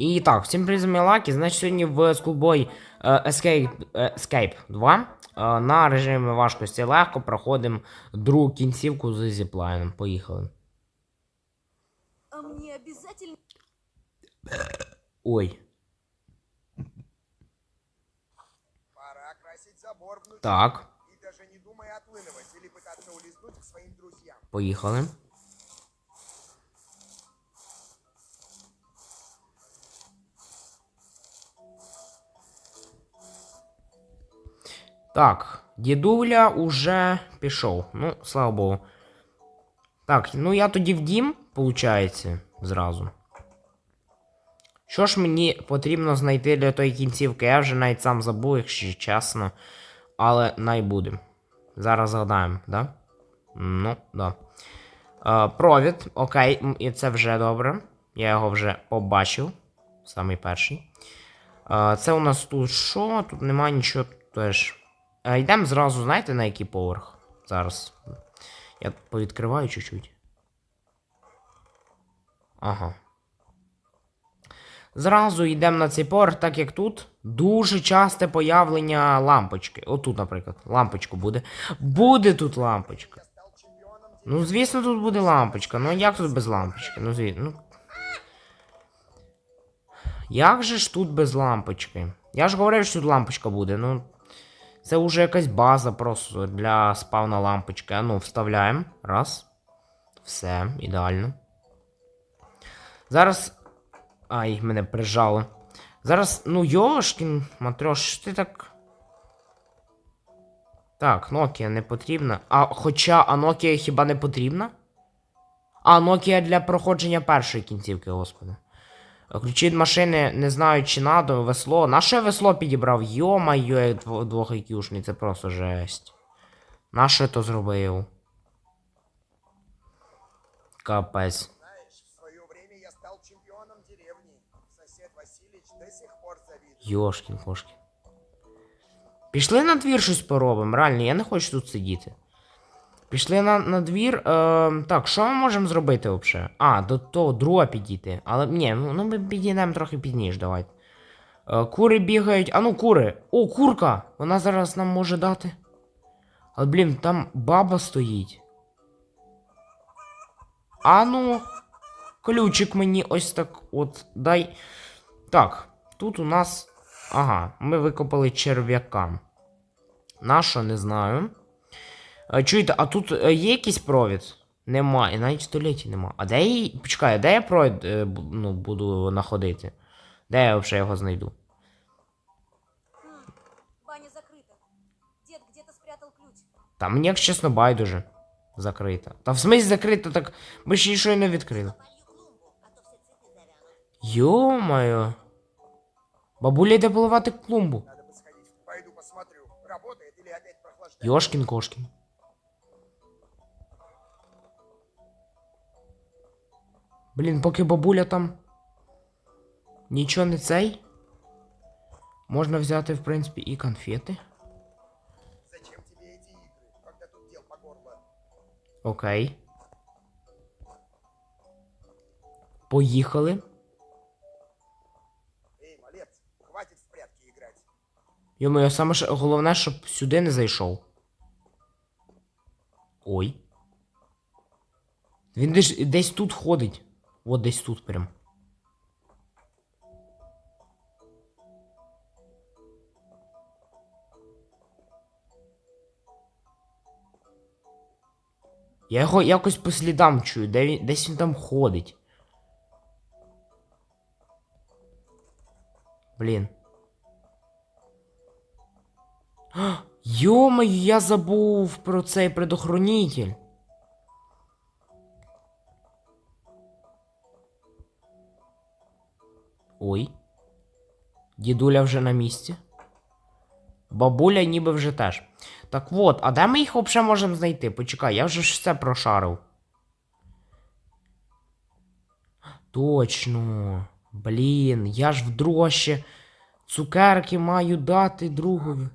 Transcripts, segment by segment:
І так, всім привіт, з вами Лакі. Значить, сьогодні в Schoolboy е, Escape, е, Escape 2 е, на режимі важкості легко проходимо другу кінцівку з зіплайном. Поїхали. А мне обязательно... Ой. Пора красить забор внутри. Так, И даже не думай отлынывать или пытаться улизнуть к своим друзьям. поїхали. Так, дідуля уже пішов. Ну, слава Богу. Так, ну я тоді в дім, виходить, зразу. Що ж мені потрібно знайти для тої кінцівки? Я вже навіть сам забув, якщо чесно. Але най буде. Зараз згадаємо, да? Ну, да. Е, провід, окей, і це вже добре. Я його вже побачив. Самий перший. Е, це у нас тут що? Тут немає нічого теж. Е, йдемо зразу, знаєте, на який поверх? Зараз. Я повідкриваю чуть-чуть. Ага. Зразу йдемо на цей поверх, так як тут дуже часте появлення лампочки. Отут, наприклад, лампочку буде. Буде тут лампочка. Ну, звісно, тут буде лампочка. Ну як тут без лампочки? Ну, звісно. Ну... Як же ж тут без лампочки? Я ж говорив, що тут лампочка буде. Ну. Це вже якась база просто для спавна лампочки. А ну, вставляємо. Раз. Все, ідеально. Зараз. Ай, мене прижало. Зараз, ну, Йошкін, Матрьош, що ти так. Так, Nokia не потрібна. А хоча а Nokia хіба не потрібна? А, Nokia для проходження першої кінцівки, господи. Ключі від машини не знаю, чи надо, весло. Наше весло підібрав? Йо-майо, як дво- двох IQ-шний, це просто жесть. Наше то зробив. Капець. Йошкін кошкін. Пішли на двір щось поробимо. Реально, я не хочу тут сидіти. Пішли на, на двір. Е, так, що ми можемо зробити взагалі? А, до того друга підійти. Але ні, ну, ну ми підійдемо трохи пізніше, давайте. Е, кури бігають. А ну, кури! О, курка! Вона зараз нам може дати. Але, блін, там баба стоїть. А ну, ключик мені ось так от дай. Так, тут у нас. Ага, ми викопали черв'яка. Нащо, не знаю. Е, Чуєте, а тут е, є якийсь провід? Немає, навіть в туалеті нема. А де я. Почекай, а де я провід е, ну, буду знаходити? Де я взагалі його знайду? Баня закрыта. Дед где-то спрятал ключ. Та мені, якщо чесно, байдуже. Закрита. Та в смислі закрита, так ми ще нічого й не відкрили. Йо-моє. Бабуля йде поливати клумбу. Надо бы Блін, поки бабуля там. Нічого не цей. Можна взяти, в принципі, і конфети. Зачем тебе эти игры, когда тут дел по горло? Окей. Поїхали. Эй, малец, хватит в прятки играть. Йо-моє, саме ж головне, щоб сюди не зайшов. Ой. Він десь, десь тут ходить. От десь тут прям. Я його якось по слідам чую, де він, десь він там ходить. Блін. Йомаю, я забув про цей предохранитель. Дідуля вже на місці. Бабуля ніби вже теж. Так от, а де ми їх взагалі можемо знайти? Почекай, я вже ж все прошарив. Точно. Блін, я ж вдруге ще цукерки маю дати другові.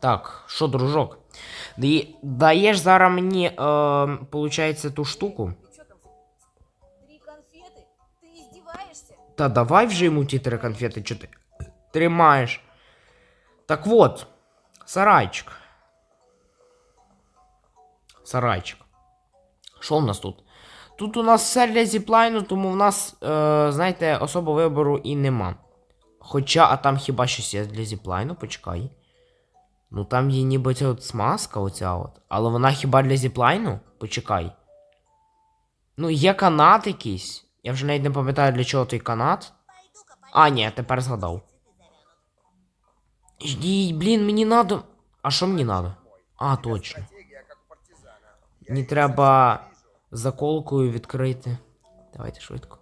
Так, що, дружок? Даєш зараз мені, е, получається, ту штуку. Та давай вже йому ті три конфети, чи ти тримаєш. Так от, сарайчик. Сарайчик. Що в нас тут? Тут у нас все для зіплайну, тому в нас, е, знаєте, особо вибору і нема. Хоча, а там хіба щось є для зіплайну, почекай. Ну там є ніби ця от смазка, оця от. Але вона хіба для зіплайну? Почекай. Ну, є канат якийсь. Я вже навіть не пам'ятаю, для чого той канат. А, ні, тепер згадав. Ждіть, блін, мені надо. А що мені надо? А, точно. Стратегия, как у партизана. Я Мені их треба совсем не вижу. заколкою відкрити. Давайте швидко.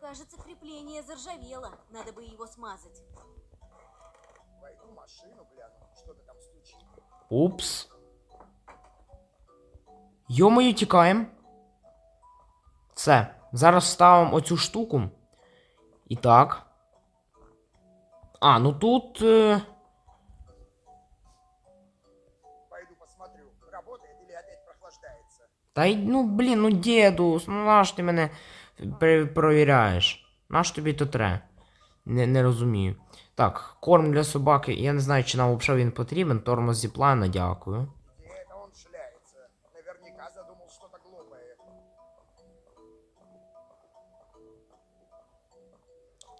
Кажется, крепление заржавело. Надо бы его смазать. Машину гляну, что-то там стучит. Упс. Йомою тікаємо. Все. Зараз ставимо оцю штуку. І так. А, ну тут. Е... Пойду посмотрю, работает или опять прохлаждается. Та й, ну блін, ну дідус, ну наш ти мене пер- провіряєш? Наш тобі то тре? Не, не розумію. Так, корм для собаки. Я не знаю, чи нам взагалі він потрібен. Тормоз зіплайна, дякую.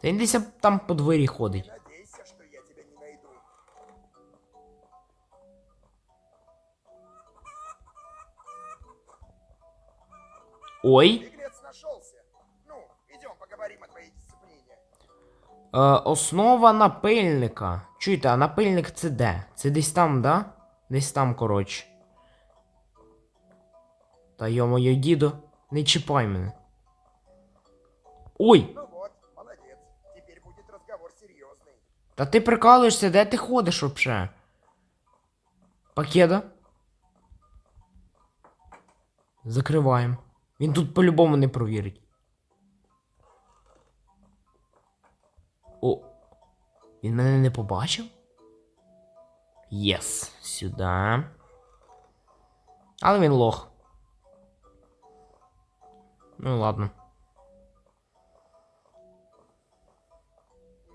Та він десь там по дворі ходить. Ой. Основа напильника. Чуєте, а напильник це де? Це десь там, да? Десь там, коротше. Та йо-моє, дідо, не чіпай мене. Ой! Ну вот, молодец. Теперь будет разговор серьезный. Та ти прикалуєшся, де ти ходиш вообще? Пакеда? Закриваємо. Він тут по-любому не провірить. О. Він мене не побачив? Єс. Сюди. Але він лох. Ну ладно.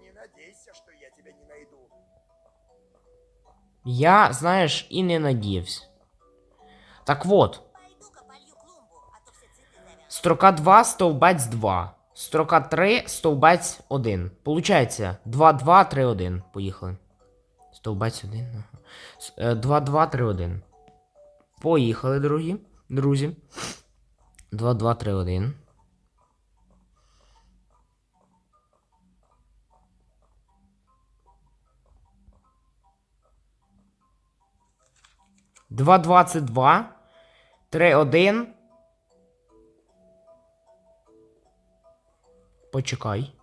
Не надейся, что я тебя не найду. Я, знаєш, і не надіявся. Так вот. Пойду-ка полью клумбу, а то все цветы завянут. Строка 2, стовбець 2. Строка 3, стовбець 1. Получається 2, 2, 3, 1. Поїхали. Стовбець 1. ага. С- е, 2, 2, 3, 1. Поїхали, другі. Друзі. 2, 2, 3, 1. Два двадцять два. Три один. Почекай.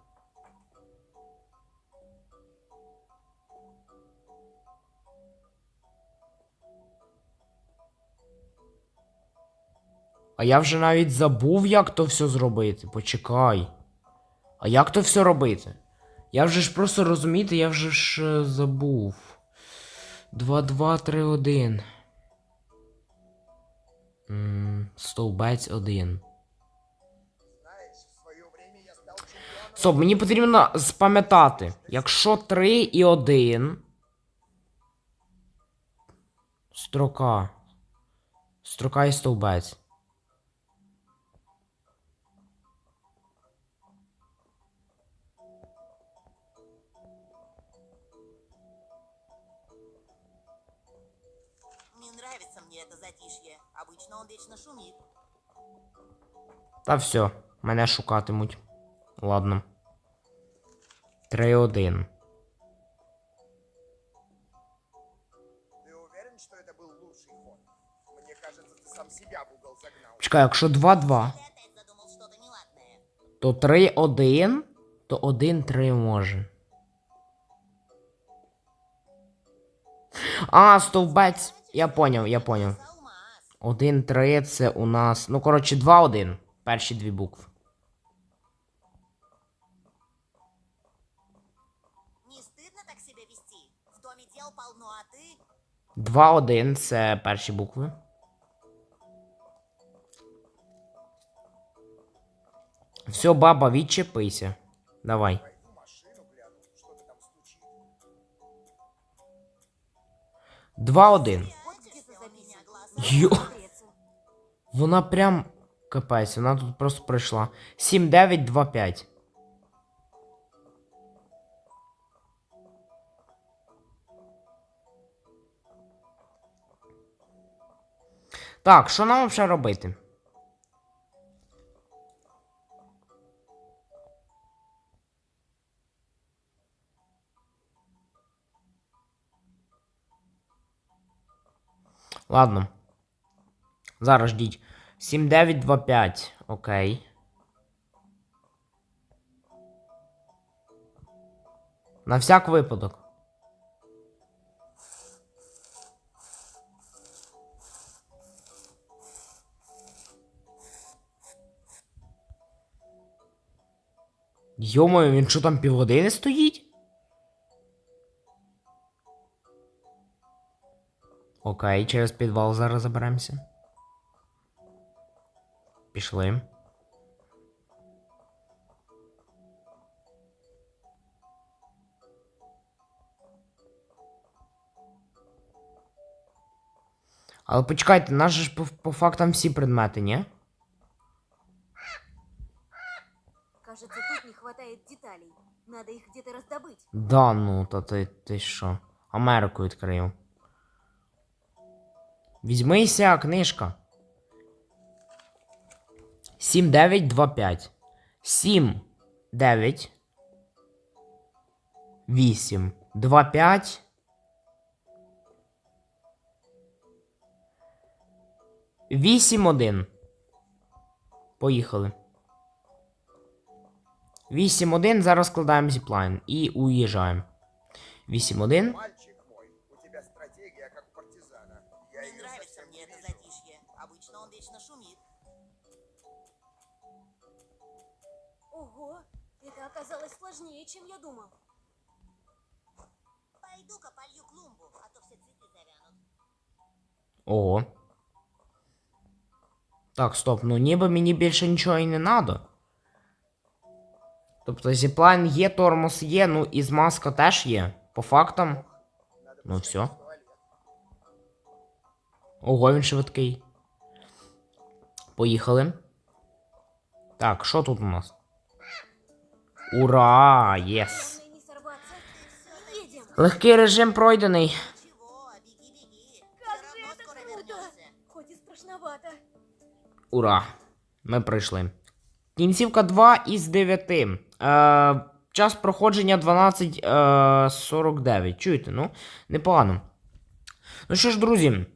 А я вже навіть забув, як то все зробити. Почекай. А як то все робити? Я вже ж просто розумієте, я вже ж е, забув. 2, 2, 3, 1. Стовбець 1. Стоп, мені потрібно запам'ятати. Якщо 3 і 1. Строка. Строка і стовбець. Обычно он вечно шумит. Та все, мене шукатимуть. Ладно. 3-1. Ты уверен, что это был лучший ход? Мне кажется, ты сам себя в угол загнал. Чекай, якщо 2-2, Ты опять задумал что-то неладное. то 3-1, то 1-3 може. А, стовбець. Я поняв, я поняв. Алмаз. 1-3 це у нас. Ну, коротше, 2-1. Перші дві букви. 2-1 це перші букви. Все, баба, відчепися. Давай. Пойду машину гляну, что-то там стучит. 2-1. Вот где-то у меня записан. глаз. Йо. Вона прям капець, вона тут просто прийшла. 7-9-2-5. Так, що нам взагалі робити? Ладно. Зараз ждіть. 7925. Окей. На всяк випадок. Йомаю, він що там півгодини стоїть? Окей, через підвал зараз заберемося. Пішли. Але почекайте, же ж по, по фактам всі предмети, ні? Кажется, тут не хватает деталей. Надо их где-то раздобыть. Да, ну, то ти, ти що? Америку відкрив. Візьмися, книжка. 7, 9, 2, 5. 7, 9. 8, 2, 5. Вісім один. Поїхали. 8-1, зараз складаємо зіплайн і уїжджаємо. 8-1. Мальчик мой, у тебя стратегия как у партизана. Я Не ее нравится совсем мне не это вижу. затишье. Обычно он вечно шумит. Ого, это оказалось сложнее, чем я думал. Пойду-ка полью клумбу, а то все цветы завянут. Ого. Так, стоп, ну ніби мені більше нічого і не надо. Тобто зіплайн є, тормоз є, ну і змазка теж є. По фактам. Надо Ну бы всё. сходить в туалет. Ого, він швидкий. Поїхали. Так, що тут у нас? Ура! Єс! Главное не сорваться. Едем. Легкий режим пройдений. Ничего, беги-беги. Как Все же равно это скоро круто! вернешься. Хоть и страшновато. Ура! Ми пройшли. Кінцівка 2 із 9. Е, час проходження 12.49. Чуєте, ну, непогано. Ну що ж, друзі. Е,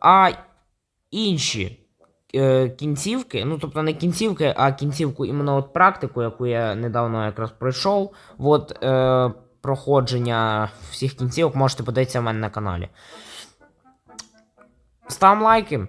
а інші е, кінцівки, ну, тобто не кінцівки, а кінцівку іменно от практику, яку я недавно якраз пройшов. От е, проходження всіх кінцівок можете подивитися в мене на каналі. Ставимо лайки.